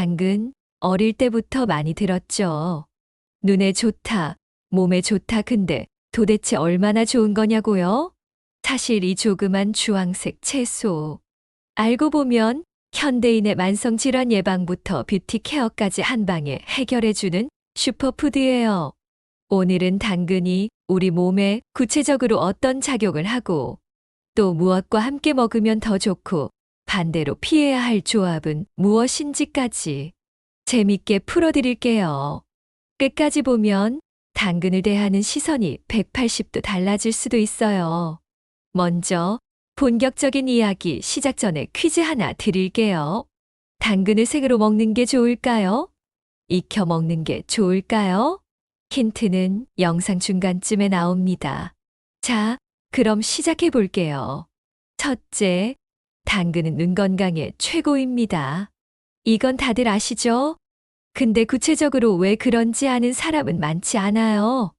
당근 어릴 때부터 많이 들었죠. 눈에 좋다, 몸에 좋다 근데 도대체 얼마나 좋은 거냐고요? 사실 이 조그만 주황색 채소. 알고 보면 현대인의 만성질환 예방부터 뷰티 케어까지 한 방에 해결해주는 슈퍼푸드예요. 오늘은 당근이 우리 몸에 구체적으로 어떤 작용을 하고 또 무엇과 함께 먹으면 더 좋고 반대로 피해야 할 조합은 무엇인지까지 재밌게 풀어드릴게요. 끝까지 보면 당근을 대하는 시선이 180도 달라질 수도 있어요. 먼저 본격적인 이야기 시작 전에 퀴즈 하나 드릴게요. 당근을 생으로 먹는 게 좋을까요? 익혀 먹는 게 좋을까요? 힌트는 영상 중간쯤에 나옵니다. 자, 그럼 시작해 볼게요. 첫째, 당근은 눈 건강에 최고입니다. 이건 다들 아시죠? 근데 구체적으로 왜 그런지 아는 사람은 많지 않아요.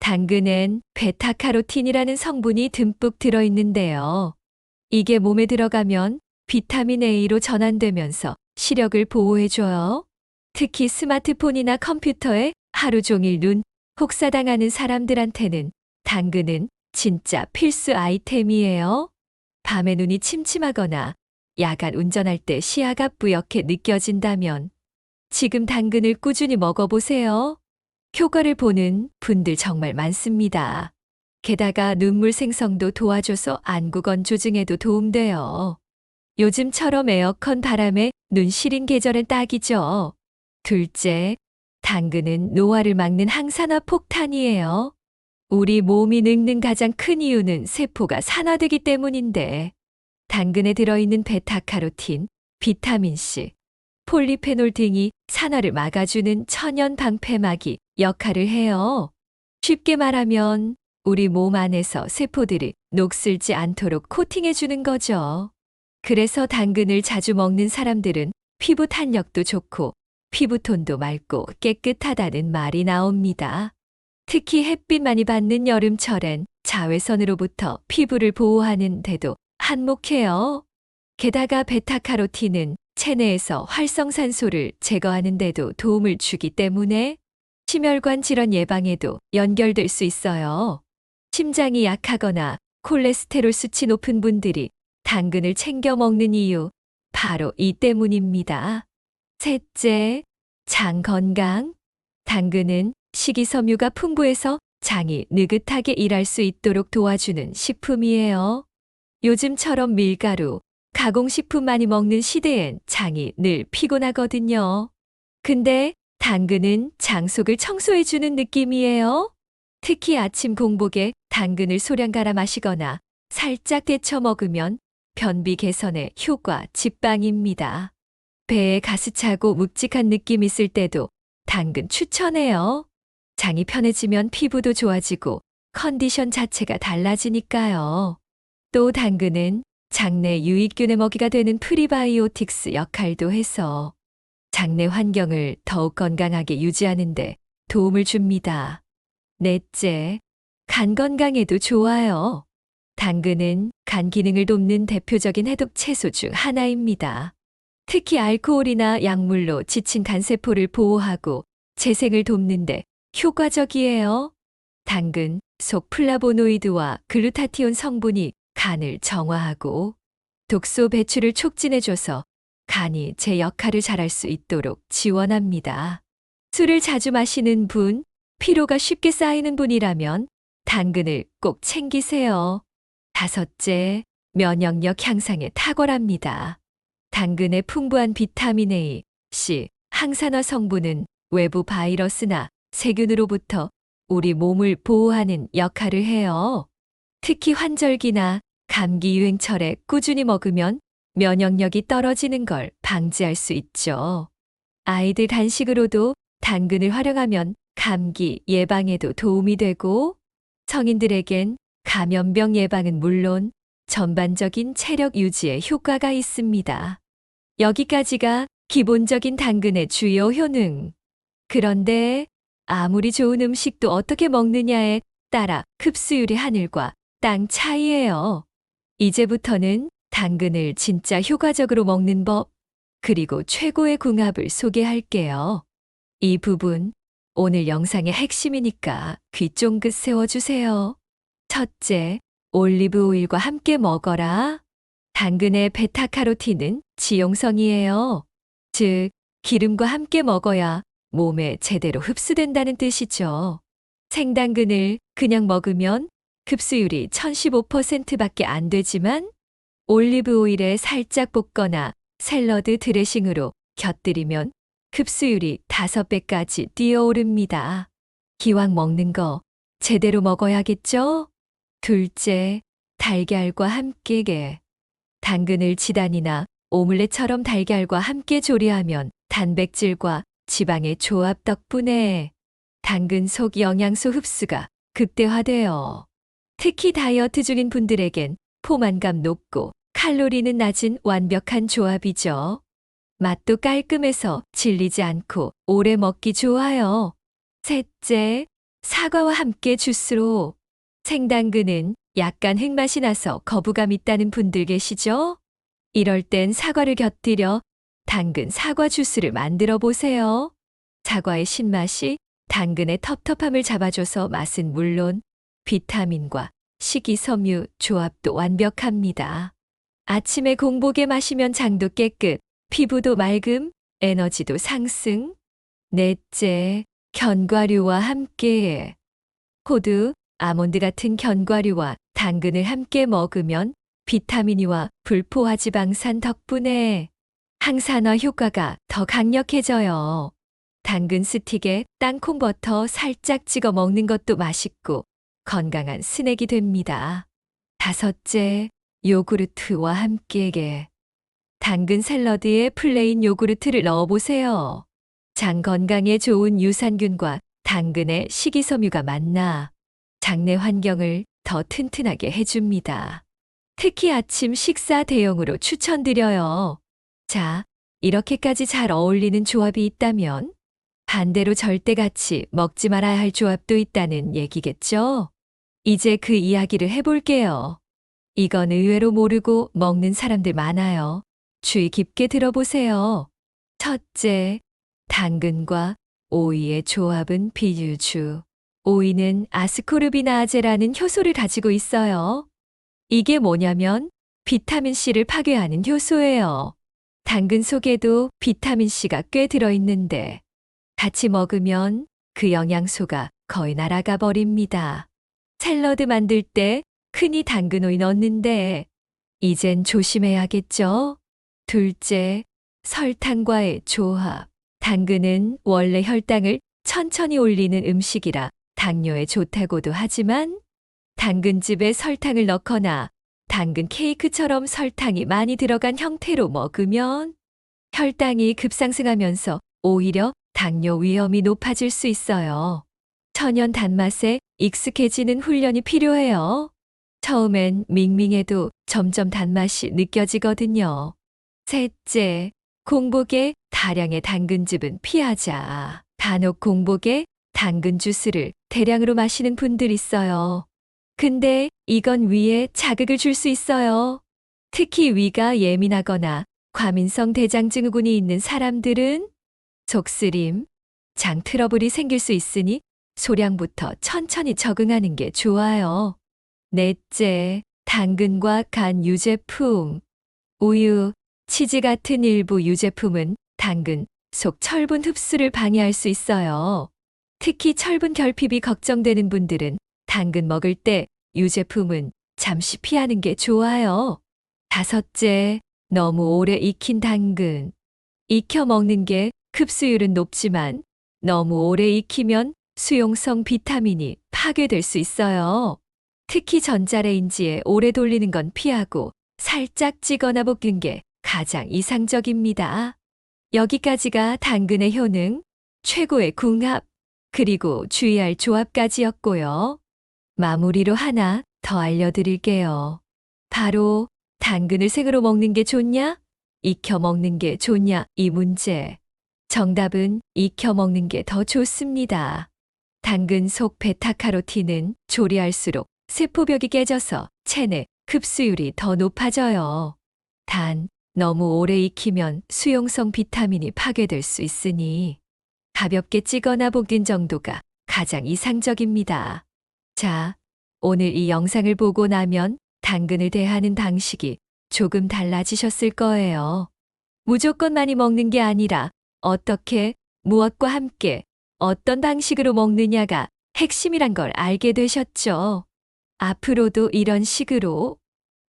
당근엔 베타카로틴이라는 성분이 듬뿍 들어있는데요. 이게 몸에 들어가면 비타민 A로 전환되면서 시력을 보호해줘요. 특히 스마트폰이나 컴퓨터에 하루 종일 눈 혹사당하는 사람들한테는 당근은 진짜 필수 아이템이에요. 밤에 눈이 침침하거나 야간 운전할 때 시야가 뿌옇게 느껴진다면 지금 당근을 꾸준히 먹어보세요. 효과를 보는 분들 정말 많습니다. 게다가 눈물 생성도 도와줘서 안구건 조증에도 도움돼요. 요즘처럼 에어컨 바람에 눈 시린 계절엔 딱이죠. 둘째, 당근은 노화를 막는 항산화 폭탄이에요. 우리 몸이 늙는 가장 큰 이유는 세포가 산화되기 때문인데, 당근에 들어있는 베타카로틴, 비타민C, 폴리페놀 등이 산화를 막아주는 천연 방패막이 역할을 해요. 쉽게 말하면 우리 몸 안에서 세포들이 녹슬지 않도록 코팅해주는 거죠. 그래서 당근을 자주 먹는 사람들은 피부 탄력도 좋고 피부톤도 맑고 깨끗하다는 말이 나옵니다. 특히 햇빛 많이 받는 여름철엔 자외선으로부터 피부를 보호하는 데도 한몫해요. 게다가 베타카로틴은 체내에서 활성산소를 제거하는 데도 도움을 주기 때문에 심혈관 질환 예방에도 연결될 수 있어요. 심장이 약하거나 콜레스테롤 수치 높은 분들이 당근을 챙겨 먹는 이유 바로 이 때문입니다. 셋째, 장 건강. 당근은 식이섬유가 풍부해서 장이 느긋하게 일할 수 있도록 도와주는 식품이에요. 요즘처럼 밀가루, 가공식품 많이 먹는 시대엔 장이 늘 피곤하거든요. 근데 당근은 장 속을 청소해주는 느낌이에요. 특히 아침 공복에 당근을 소량 갈아 마시거나 살짝 데쳐 먹으면 변비 개선에 효과 직방입니다. 배에 가스 차고 묵직한 느낌 있을 때도 당근 추천해요. 장이 편해지면 피부도 좋아지고 컨디션 자체가 달라지니까요. 또 당근은 장내 유익균의 먹이가 되는 프리바이오틱스 역할도 해서 장내 환경을 더욱 건강하게 유지하는데 도움을 줍니다. 넷째, 간 건강에도 좋아요. 당근은 간 기능을 돕는 대표적인 해독 채소 중 하나입니다. 특히 알코올이나 약물로 지친 간세포를 보호하고 재생을 돕는데 효과적이에요. 당근 속 플라보노이드와 글루타티온 성분이 간을 정화하고 독소 배출을 촉진해줘서 간이 제 역할을 잘할 수 있도록 지원합니다. 술을 자주 마시는 분, 피로가 쉽게 쌓이는 분이라면 당근을 꼭 챙기세요. 다섯째, 면역력 향상에 탁월합니다. 당근의 풍부한 비타민 A, C, 항산화 성분은 외부 바이러스나 세균으로부터 우리 몸을 보호하는 역할을 해요. 특히 환절기나 감기 유행철에 꾸준히 먹으면 면역력이 떨어지는 걸 방지할 수 있죠. 아이들 간식으로도 당근을 활용하면 감기 예방에도 도움이 되고 성인들에겐 감염병 예방은 물론 전반적인 체력 유지에 효과가 있습니다. 여기까지가 기본적인 당근의 주요 효능. 그런데 아무리 좋은 음식도 어떻게 먹느냐에 따라 흡수율이 하늘과 땅 차이예요. 이제부터는 당근을 진짜 효과적으로 먹는 법, 그리고 최고의 궁합을 소개할게요. 이 부분 오늘 영상의 핵심이니까 귀 쫑긋 세워주세요. 첫째, 올리브 오일과 함께 먹어라. 당근의 베타카로틴은 지용성이에요. 즉, 기름과 함께 먹어야 몸에 제대로 흡수된다는 뜻이죠. 생당근을 그냥 먹으면 흡수율이 1015%밖에 안 되지만 올리브 오일에 살짝 볶거나 샐러드 드레싱으로 곁들이면 흡수율이 5배까지 뛰어오릅니다. 기왕 먹는 거 제대로 먹어야겠죠? 둘째, 달걀과 함께 게. 당근을 지단이나 오믈렛처럼 달걀과 함께 조리하면 단백질과 지방의 조합 덕분에 당근 속 영양소 흡수가 극대화돼요. 특히 다이어트 중인 분들에겐 포만감 높고 칼로리는 낮은 완벽한 조합이죠. 맛도 깔끔해서 질리지 않고 오래 먹기 좋아요. 셋째, 사과와 함께 주스로. 생당근은 약간 흙맛이 나서 거부감 있다는 분들 계시죠? 이럴 땐 사과를 곁들여 당근 사과 주스를 만들어 보세요. 사과의 신맛이 당근의 텁텁함을 잡아줘서 맛은 물론 비타민과 식이섬유 조합도 완벽합니다. 아침에 공복에 마시면 장도 깨끗, 피부도 맑음, 에너지도 상승. 넷째, 견과류와 함께. 호두, 아몬드 같은 견과류와 당근을 함께 먹으면 비타민이와 불포화 지방산 덕분에 항산화 효과가 더 강력해져요. 당근 스틱에 땅콩 버터 살짝 찍어 먹는 것도 맛있고 건강한 스낵이 됩니다. 다섯째, 요구르트와 함께 당근 샐러드에 플레인 요구르트를 넣어보세요. 장 건강에 좋은 유산균과 당근의 식이섬유가 만나 장내 환경을 더 튼튼하게 해줍니다. 특히 아침 식사 대용으로 추천드려요. 자, 이렇게까지 잘 어울리는 조합이 있다면 반대로 절대 같이 먹지 말아야 할 조합도 있다는 얘기겠죠? 이제 그 이야기를 해볼게요. 이건 의외로 모르고 먹는 사람들 많아요. 주의 깊게 들어보세요. 첫째, 당근과 오이의 조합은 비유주. 오이는 아스코르비나아제라는 효소를 가지고 있어요. 이게 뭐냐면 비타민C를 파괴하는 효소예요. 당근 속에도 비타민C가 꽤 들어있는데 같이 먹으면 그 영양소가 거의 날아가 버립니다. 샐러드 만들 때 흔히 당근 오이 넣는데 이젠 조심해야겠죠? 둘째, 설탕과의 조합. 당근은 원래 혈당을 천천히 올리는 음식이라 당뇨에 좋다고도 하지만 당근즙에 설탕을 넣거나 당근 케이크처럼 설탕이 많이 들어간 형태로 먹으면 혈당이 급상승하면서 오히려 당뇨 위험이 높아질 수 있어요. 천연 단맛에 익숙해지는 훈련이 필요해요. 처음엔 밍밍해도 점점 단맛이 느껴지거든요. 셋째, 공복에 다량의 당근즙은 피하자. 간혹 공복에 당근 주스를 대량으로 마시는 분들 있어요. 근데 이건 위에 자극을 줄 수 있어요. 특히 위가 예민하거나 과민성 대장증후군이 있는 사람들은 속쓰림, 장 트러블이 생길 수 있으니 소량부터 천천히 적응하는 게 좋아요. 넷째, 당근과 간 유제품. 우유, 치즈 같은 일부 유제품은 당근 속 철분 흡수를 방해할 수 있어요. 특히 철분 결핍이 걱정되는 분들은 당근 먹을 때 유제품은 잠시 피하는 게 좋아요. 다섯째, 너무 오래 익힌 당근. 익혀 먹는 게 흡수율은 높지만 너무 오래 익히면 수용성 비타민이 파괴될 수 있어요. 특히 전자레인지에 오래 돌리는 건 피하고 살짝 찌거나 볶는 게 가장 이상적입니다. 여기까지가 당근의 효능, 최고의 궁합, 그리고 주의할 조합까지였고요. 마무리로 하나 더 알려드릴게요. 바로 당근을 생으로 먹는 게 좋냐? 익혀 먹는 게 좋냐? 이 문제. 정답은 익혀 먹는 게 더 좋습니다. 당근 속 베타카로틴은 조리할수록 세포벽이 깨져서 체내 흡수율이 더 높아져요. 단, 너무 오래 익히면 수용성 비타민이 파괴될 수 있으니 가볍게 찌거나 볶은 정도가 가장 이상적입니다. 자, 오늘 이 영상을 보고 나면 당근을 대하는 방식이 조금 달라지셨을 거예요. 무조건 많이 먹는 게 아니라 어떻게, 무엇과 함께, 어떤 방식으로 먹느냐가 핵심이란 걸 알게 되셨죠. 앞으로도 이런 식으로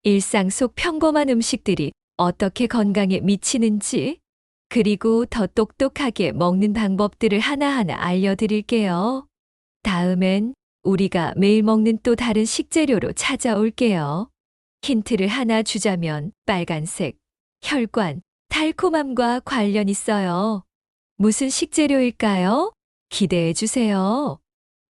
일상 속 평범한 음식들이 어떻게 건강에 미치는지, 그리고 더 똑똑하게 먹는 방법들을 하나하나 알려드릴게요. 다음엔 우리가 매일 먹는 또 다른 식재료로 찾아올게요. 힌트를 하나 주자면 빨간색, 혈관, 달콤함과 관련 있어요. 무슨 식재료일까요? 기대해 주세요.